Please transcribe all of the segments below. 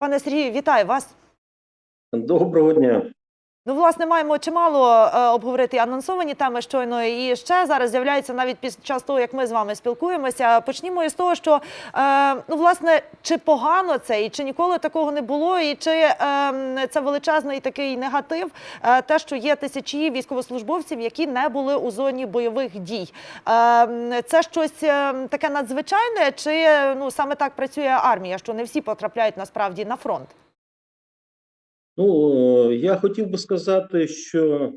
Пане Сергію, вітаю вас. Доброго дня. Ну, власне, маємо чимало е, обговорити анонсовані теми щойно. І ще зараз з'являється навіть під час того, як ми з вами спілкуємося. Почнімо із того, що е, ну, власне, чи погано це, і чи ніколи такого не було, і чи е, це величезний такий негатив, е, те, що є тисячі військовослужбовців, які не були у зоні бойових дій. Е, це щось е, таке надзвичайне, чи ну саме так працює армія, що не всі потрапляють насправді на фронт? Ну, е, я хотів би сказати, що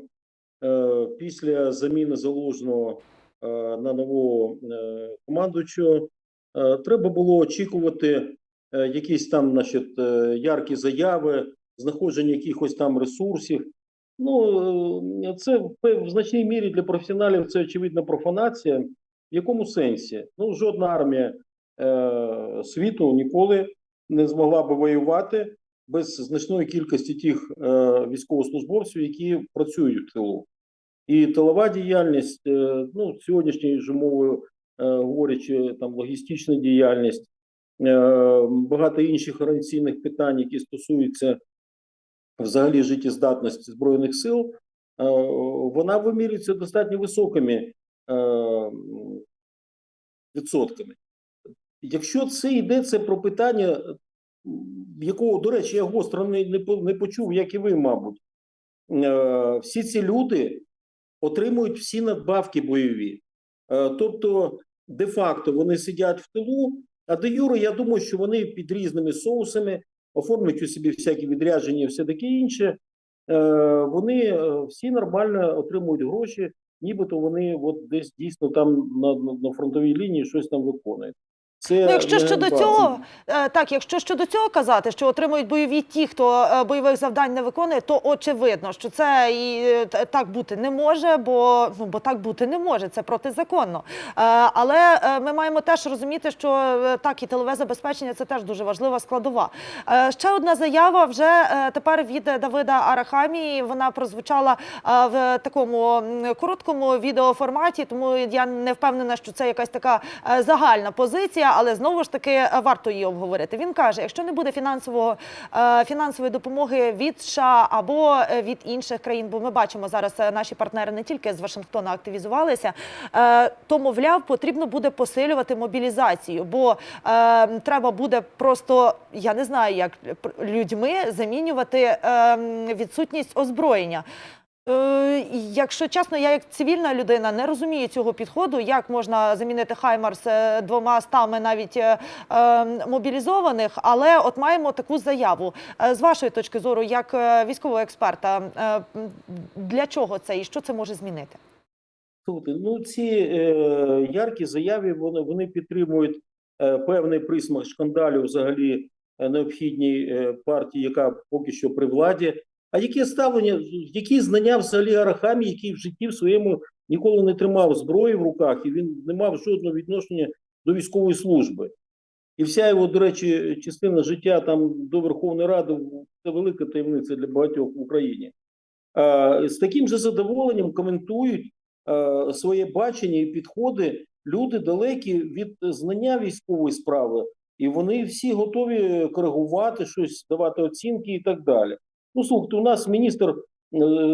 е, після заміни залужного е, на нового е, командуючого е, треба було очікувати е, якісь там, значить, е, яркі заяви, знаходження якихось там ресурсів. Ну, е, це в значній мірі для професіоналів це очевидна профанація. В якому сенсі? Ну, жодна армія е, світу ніколи не змогла би воювати без значної кількості тих е, військовослужбовців, які працюють в тилу. І тилова діяльність, е, ну, сьогоднішньою ж мовою е, говорячи, там логістична діяльність, е, багато інших організаційних питань, які стосуються взагалі життєздатності Збройних сил, вона вимірюється достатньо високими відсотками. Якщо це йдеться про питання, якого, до речі, я гостро не, не, не почув, як і ви, мабуть, е, всі ці люди отримують всі надбавки бойові. Е, тобто, де-факто вони сидять в тилу, а де юре, я думаю, що вони під різними соусами оформлюють у собі всякі відрядження і все таке інше. Е, вони всі нормально отримують гроші, нібито вони от десь дійсно там на, на фронтовій лінії щось там виконують. Це Ну, якщо щодо цього, е, так, якщо щодо цього казати, що отримують бойові ті, хто е, бойових завдань не виконує, то очевидно, що це і е, так бути не може, бо ну бо так бути не може, це протизаконно. Але ми маємо теж розуміти, що так і тилове забезпечення це теж дуже важлива складова. Ще одна заява вже тепер від Давида Арахамії. Вона прозвучала в такому короткому відеоформаті, тому я не впевнена, що це якась така загальна позиція, але знову ж таки е, варто її обговорити. Він каже: якщо не буде фінансового е, фінансової допомоги від США або е, від інших країн, бо ми бачимо зараз наші партнери не тільки з Вашингтона активізувалися, то мовляв, потрібно буде посилювати мобілізацію, бо треба буде просто я не знаю, як людьми замінювати е, відсутність озброєння. Е, якщо чесно, я як цивільна людина не розумію цього підходу, як можна замінити Хаймарс е, двома стами навіть е, е, мобілізованих, але от маємо таку заяву. Е, з вашої точки зору, як е, військового експерта, е, для чого це і що це може змінити? Слухайте, ну ці е, яркі заяви вони, вони підтримують е, певний присмак шкандалю взагалі е, необхідній е, партії, яка поки що при владі. А яке ставлення, які знання взагалі Арахамі, який в житті в своєму ніколи не тримав зброї в руках, і він не мав жодного відношення до військової служби. І вся його, до речі, частина життя там до Верховної Ради це велика таємниця для багатьох в Україні. З таким же задоволенням коментують своє бачення і підходи люди далекі від знання військової справи, і вони всі готові коригувати щось, давати оцінки і так далі. Ну, слухайте, у нас міністр е,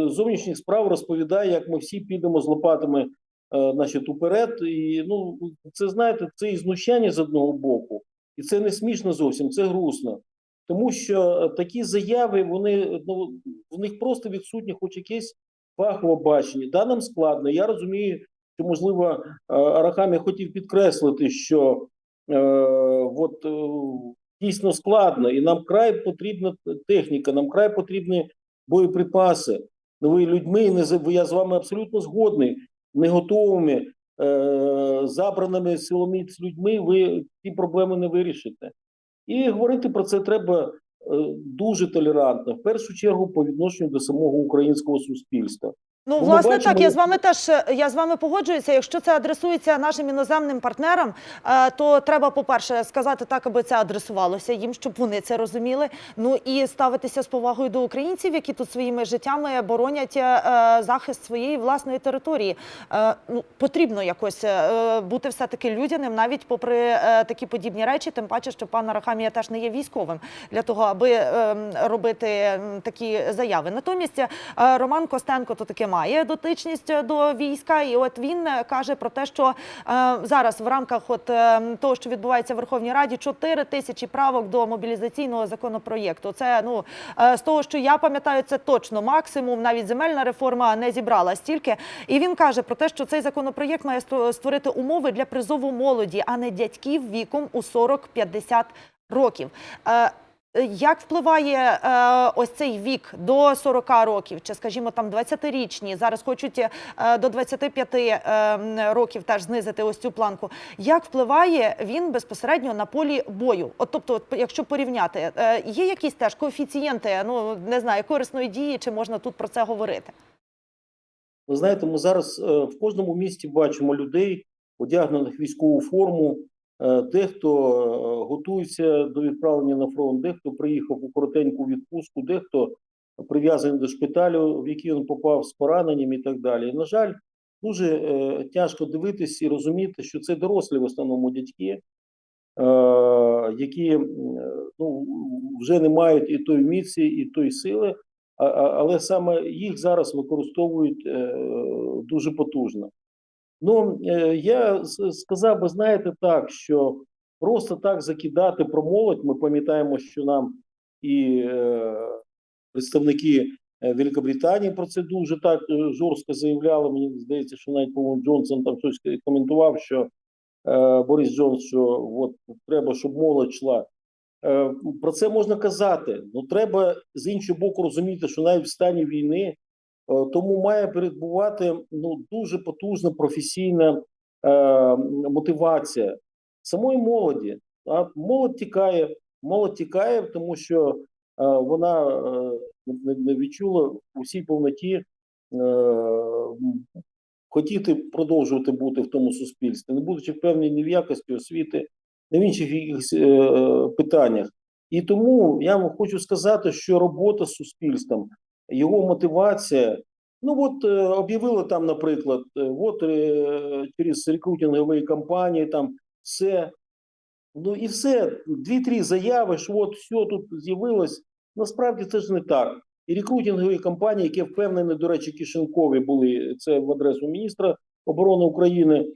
зовнішніх справ розповідає, як ми всі підемо з лопатами, е, значить, уперед. І ну, це знаєте, це і знущання з одного боку, і це не смішно зовсім, це грустно. Тому що такі заяви, вони ну, в них просто відсутні хоч якесь фахове бачення. Да, нам складно. Я розумію, що можливо е, Арахамі хотів підкреслити, що е, от, е, дійсно складно, і нам край потрібна техніка, нам край потрібні боєприпаси. Ну, ви людьми не я з вами абсолютно згодний, не готовими, е, забраними силоміць людьми, ви ці проблеми не вирішите. І говорити про це треба е, дуже толерантно, в першу чергу по відношенню до самого українського суспільства. Ну, власне, бачимо, так, я з вами теж я з вами погоджуюся. Якщо це адресується нашим іноземним партнерам, е, то треба, по-перше, сказати так, аби це адресувалося їм, щоб вони це розуміли. Ну і ставитися з повагою до українців, які тут своїми життями боронять е, захист своєї власної території. Е, Ну, потрібно якось бути все-таки людяним, навіть попри такі подібні речі, тим паче, що пан Арахамія теж не є військовим для того, аби е, робити такі заяви. Натомість Роман Костенко то таки має дотичність до війська, і от він е, каже про те, що е, зараз в рамках от е, того, що відбувається в Верховній Раді, 4 тисячі правок до мобілізаційного законопроєкту. Це ну е, з того, що я пам'ятаю, це точно максимум. Навіть земельна реформа не зібрала стільки. І він каже про те, що цей законопроєкт має створити умови для призову молоді, а не дядьків віком у 40-50 років. Е, як впливає е, ось цей вік до 40 років, чи скажімо там 20-річні, зараз хочуть е, до 25 е, років теж знизити ось цю планку. Як впливає він безпосередньо на полі бою? От тобто, якщо порівняти, е, є якісь теж коефіцієнти, ну не знаю, корисної дії, чи можна тут про це говорити? Ви знаєте, ми зараз е, в кожному місті бачимо людей, одягнених військову форму. Дехто е, готується до відправлення на фронт, дехто приїхав у коротеньку відпустку, дехто прив'язаний до шпиталю, в який він попав з пораненням і так далі. На жаль, дуже е, тяжко дивитись і розуміти, що це дорослі в основному дядьки, е, які ну, вже не мають і той міці, і той сили, але саме їх зараз використовують дуже потужно. Ну, е, я сказав би, знаєте, так, що просто так закидати про молодь, ми пам'ятаємо, що нам і е, представники е, Великобританії про це дуже так жорстко заявляли. Мені здається, що навіть по-моєму, Джонсон там щось коментував, що Борис Джонс, що от треба, щоб молодь йшла. Про це можна казати. Ну треба з іншого боку розуміти, що навіть в стані війни тому має передбувати ну дуже потужна професійна е, мотивація самої молоді. А молодь тікає, молодь тікає, тому що е, вона е, не, відчула у всій повноті е, хотіти продовжувати бути в тому суспільстві, не будучи впевнені ні в якості освіти, ні в інших якихось е, питаннях. І тому я вам хочу сказати, що робота з суспільством, його мотивація. Ну от е, об'явили там, наприклад, е, от е, через рекрутингові кампанії, там все. Ну і все, дві-три заяви, що от все тут з'явилось. Насправді це ж не так. І рекрутингові кампанії, які впевнені, до речі, кишенькові були це в адресу міністра оборони України.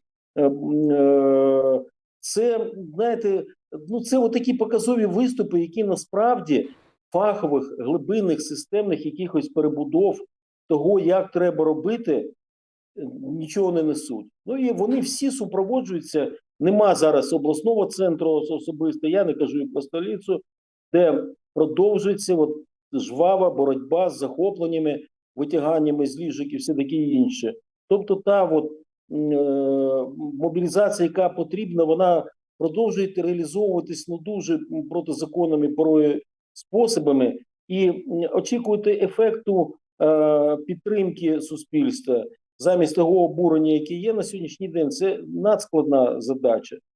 Це знаєте, ну це отакі показові виступи, які насправді фахових, глибинних, системних якихось перебудов того, як треба робити, нічого не несуть. Ну і вони всі супроводжуються. Нема зараз обласного центру особисто. Я не кажу і про столицю, де продовжується от жвава боротьба з захопленнями, витяганнями з ліжок і все таке інше. Тобто, та от е, мобілізація, яка потрібна, вона продовжує реалізовуватись ну дуже протизаконними порою способами, і очікувати ефекту е, підтримки суспільства замість того обурення, яке є на сьогоднішній день. Це надскладна задача.